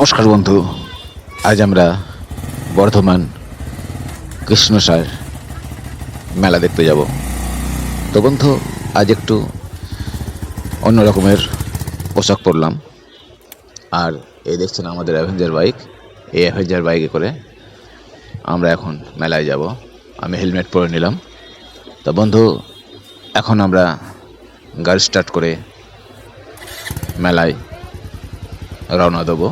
নমস্কার বন্ধু। আজ আমরা বর্ধমান কৃষ্ণসার মেলা দেখতে যাব। তো বন্ধু, আজ একটু অন্য রকমের পোশাক পরলাম। আর এই দেখছেন আমাদের অ্যাভেঞ্জার বাইক এই অ্যাভেঞ্জার বাইকে করে আমরা এখন মেলায় যাব। আমি হেলমেট পরে নিলাম। তো বন্ধু, এখন আমরা গাড়ি স্টার্ট করে মেলায় রওনা দেবো।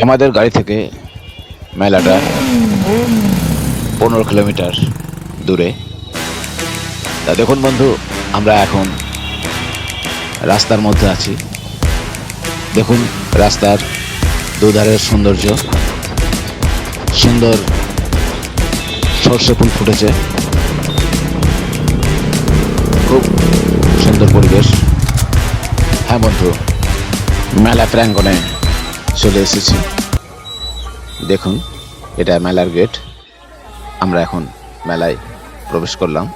আমাদের গাড়ি থেকে মেলাটা পনেরো কিলোমিটার দূরে। তা দেখুন বন্ধু, আমরা এখন রাস্তার মধ্যে আছি। দেখুন রাস্তার দুধারের সৌন্দর্য। সুন্দর সর্ষে ফুল ফুটেছে। খুব সুন্দর পরিবেশ। হ্যাঁ বন্ধু, মেলা প্রাঙ্গণে চলে এসেছি। দেখুন এটা মেলার গেট আমরা এখন মেলায় প্রবেশ করলাম।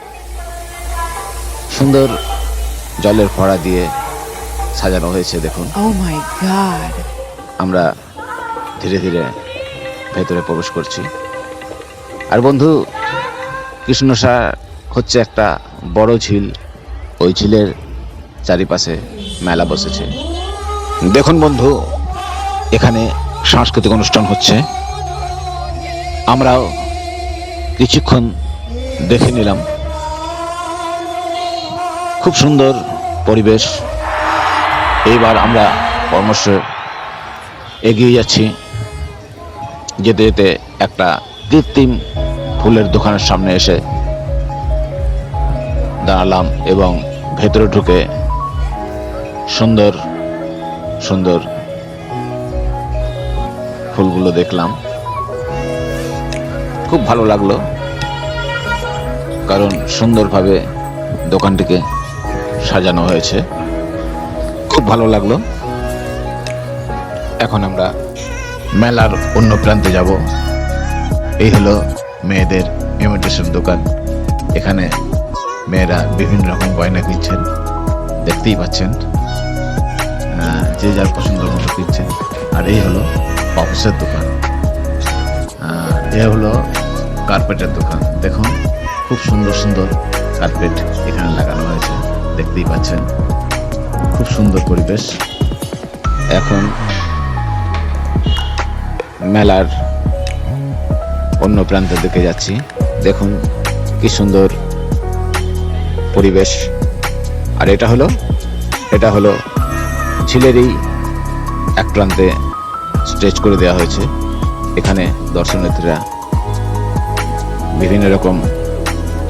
সুন্দর জলের ফড়া দিয়ে সাজানো হয়েছে দেখুন। Oh. আমরা ধীরে ধীরে ভেতরে প্রবেশ করছি। আর বন্ধু কৃষ্ণসা হচ্ছে একটা বড় ঝিল। ওই ঝিলের চারিপাশে মেলা বসেছে। দেখুন বন্ধু এখানে সাংস্কৃতিক অনুষ্ঠান হচ্ছে। আমরাও কিছুক্ষণ দেখে নিলাম। খুব সুন্দর পরিবেশ। এইবার আমরা ক্রমশ এগিয়ে যাচ্ছি। যেতে যেতে একটা কৃত্রিম ফুলের দোকানের সামনে এসে দাঁড়ালাম এবং ভেতরে ঢুকে সুন্দর সুন্দর ফুলগুলো দেখলাম। খুব ভালো লাগল। কারণ সুন্দরভাবে দোকানটিকে সাজানো হয়েছে। খুব ভালো লাগল। এখন আমরা মেলার অন্য প্রান্তে যাব। এই হলো মেয়েদের ইমিটেশন দোকান। এখানে মেয়েরা বিভিন্ন রকম গয়না কিনছেন। দেখতেই পাচ্ছেন। যে যার পছন্দ মতো কিনছেন। আর এই হলো অফিসের দোকান। এ হলো কার্পেটের দোকান। দেখুন, খুব সুন্দর সুন্দর কার্পেট এখানে লাগানো হয়েছে, দেখতেই পাচ্ছেন। খুব সুন্দর পরিবেশ। এখন মেলার অন্য প্রান্তের দিকে যাচ্ছি। দেখুন, কি সুন্দর পরিবেশ। আর এটা হলো এটা হলো ঝিলেরই এক প্রান্তে স্ট্রেচ করে দেওয়া হয়েছে। এখানে দর্শনার্থীরা বিভিন্ন রকম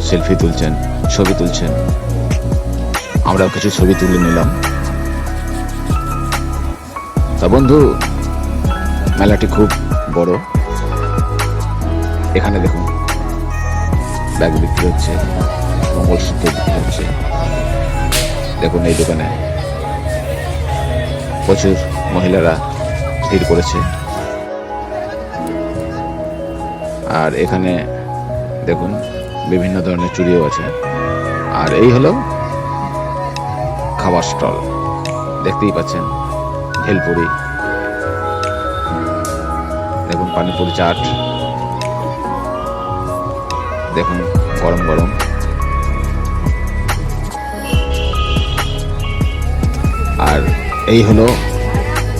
সেলফি তুলছেন, ছবি তুলছেন। আমরাও কিছু ছবি তুলে নিলাম। তা বন্ধু, মেলাটি খুব বড়। এখানে দেখুন, ব্যাগ বিক্রি হচ্ছে মঙ্গলসূত্র বিক্রি হচ্ছে। দেখুন এই দোকানে প্রচুর মহিলারা ভিড় করেছে। আর এখানে দেখুন, বিভিন্ন ধরনের চুড়িও আছে। আর এই হলো খাবার স্টল। দেখতেই পাচ্ছেন, ভেলপুরি। দেখুন, পানিপুরি চাট। দেখুন, গরম গরম। আর এই হলো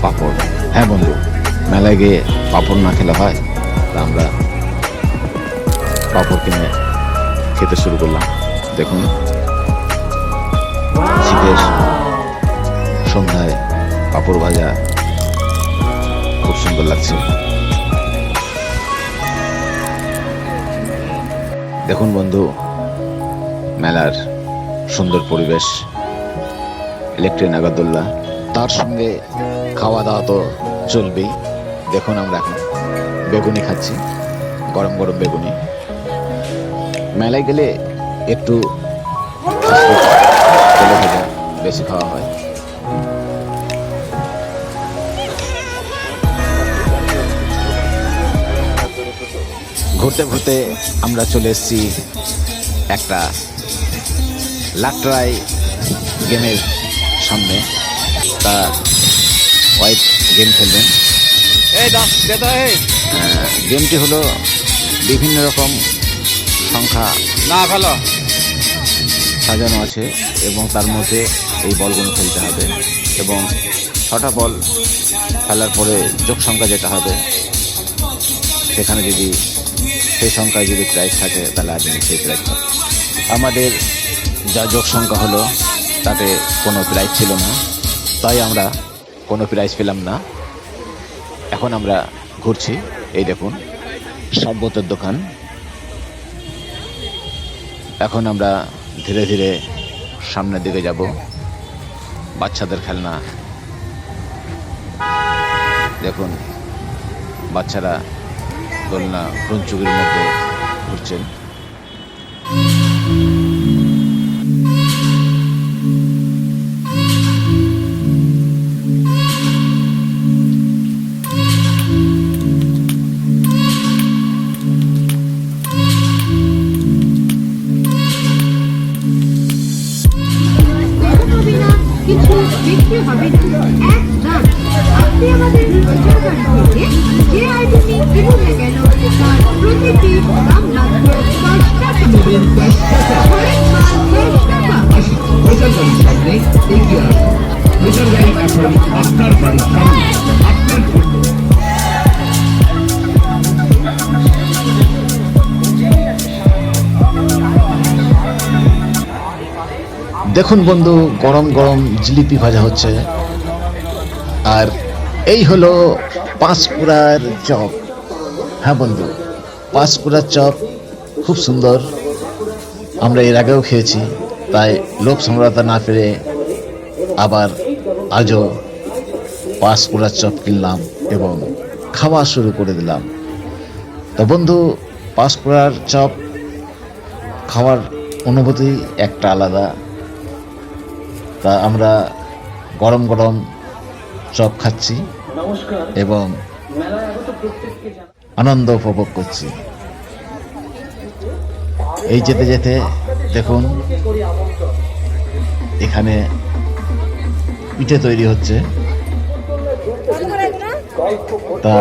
পাপড়। হ্যাঁ বন্ধু, মেলায় গিয়ে পাপড় না খেলে হয়? তা আমরা পাপড় কিনে খেতে শুরু করলাম। দেখুন, শীতের সন্ধ্যায় পাপড় ভাজা খুব সুন্দর লাগছে। দেখুন বন্ধু, মেলার সুন্দর পরিবেশ, ইলেকট্রিক নাগাদোল্লা। তার সঙ্গে খাওয়া দাওয়া তো চলবেই। দেখুন আমরা এখন বেগুনি খাচ্ছি, গরম গরম বেগুনি। মেলায় গেলে একটু বেশি খাওয়া হয়। ঘুরতে ঘুরতে আমরা চলে এসেছি একটা লাকড়াই গেমের সামনে। তা ওয়াইফ গেম খেলবেন। গেমটি হলো বিভিন্ন রকম সংখ্যা না ভালো। সাজানো আছে এবং তার মধ্যে এই বলগুলো খেলতে হবে এবং ছটা বল খেলার পরে যোগ সংখ্যা যেটা হবে সেখানে যদি সেই সংখ্যায় যদি প্রাইজ থাকে তাহলে আপনি সেই প্রাইজ পাবেন আমাদের যা যোগ সংখ্যা হলো তাতে কোনো প্রাইজ ছিল না। তাই আমরা কোনো প্রাইজ পেলাম না। এখন আমরা ঘুরছি, এই দেখুন, সব্যতের দোকান। এখন আমরা ধীরে ধীরে সামনের দিকে যাব, বাচ্চাদের খেলনা। দেখুন, বাচ্চারা দোলনা, ক্রঞ্চুকির মধ্যে ঘুরছেন। কিছু বিক্রি হবে একদম আপনি আমাদের প্রচারণ থেকে যে আইটেমই কিনুন না তার প্রতিটি আপনার বাড়ির দেখুন বন্ধু, গরম গরম জিলিপি ভাজা হচ্ছে। আর এই হলো পাঁশকুড়ার চপ। হ্যাঁ বন্ধু, পাঁশকুড়ার চপ খুব সুন্দর। আমরা এর আগেও খেয়েছি, তাই লোভ সামলাতে না পেরে আবার আজও পাঁশকুড়ার চপ কিনলাম এবং খাওয়া শুরু করে দিলাম। তো বন্ধু, পাঁশকুড়ার চপ খাওয়ার অনুভূতি একটা আলাদা। তা আমরা গরম গরম চপ খাচ্ছি এবং আনন্দ উপভোগ করছি। এই যেতে যেতে দেখুন এখানে পিঠে তৈরি হচ্ছে। তা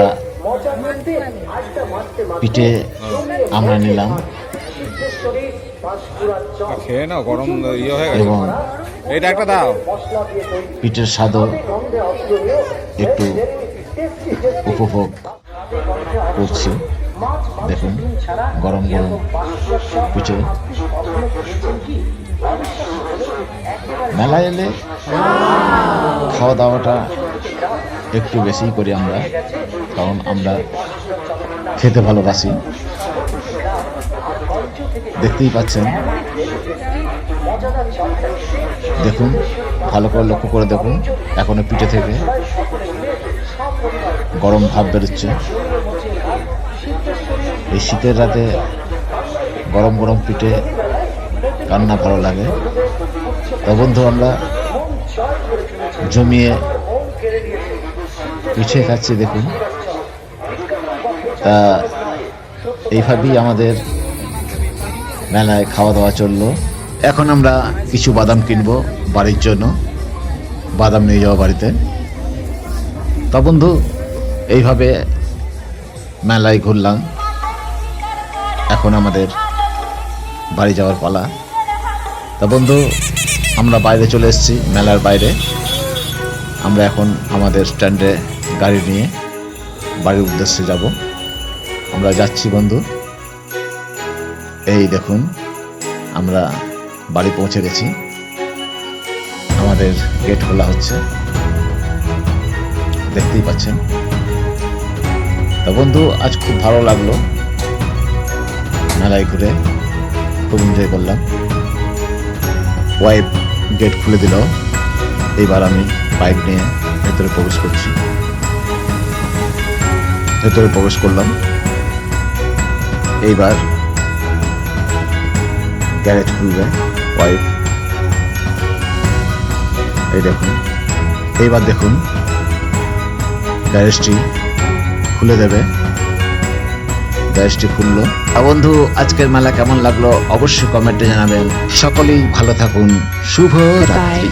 পিঠে আমরা নিলাম। খেয়ে নাও গরম ইয়ে হয়ে গেছে। এইটা একটা দাও। পিঠের স্বাদও একটু উপভোগ করছি। দেখুন গরম গরম পিঠে। মেলায় এলে খাওয়া দাওয়াটা একটু বেশি করি আমরা কারণ আমরা খেতে ভালোবাসি। দেখতেই পাচ্ছেন। দেখুন, ভালো করে লক্ষ্য করে দেখুন, এখনও পিঠে থেকে গরম ভাব বেরোচ্ছে। এই শীতের রাতে গরম গরম পিঠে রান্না ভালো লাগে। তা বন্ধু, আমরা জমিয়ে পিঠে খাচ্ছি, দেখুন। তা, এইভাবেই আমাদের মেলায় খাওয়া দাওয়া চলল এখন আমরা কিছু বাদাম কিনবো বাড়ির জন্য। বাদাম নিয়ে যাওয়া বাড়িতে। তা বন্ধু, এইভাবে মেলায় ঘুরলাম। এখন আমাদের বাড়ি যাওয়ার পালা। তা বন্ধু, আমরা বাইরে চলে এসেছি, মেলার বাইরে। আমরা এখন আমাদের স্ট্যান্ডে গাড়ি নিয়ে বাড়ির উদ্দেশ্যে যাব। আমরা যাচ্ছি বন্ধু। এই দেখুন, আমরা বাড়ি পৌঁছে গেছি। আমাদের গেট খোলা হচ্ছে। দেখতেই পাচ্ছেন। তা বন্ধু, আজ খুব ভালো লাগল। মেলায় ঘুরে খুব এনজয় করলাম। ওয়াইফ গেট খুলে দিল। এইবার আমি বাইক নিয়ে ভেতরে প্রবেশ করছি। ভেতরে প্রবেশ করলাম। এইবার গ্যারেজ খুলবে ওয়াইফ এই দেখুন। এইবার দেখুন গ্যারেজটি খুলে দেবে গ্যারেজটি খুললো। আর বন্ধু আজকের মেলা কেমন লাগল? অবশ্যই কমেন্টে জানাবেন। সকলেই ভালো থাকুন। শুভ রাত্রি।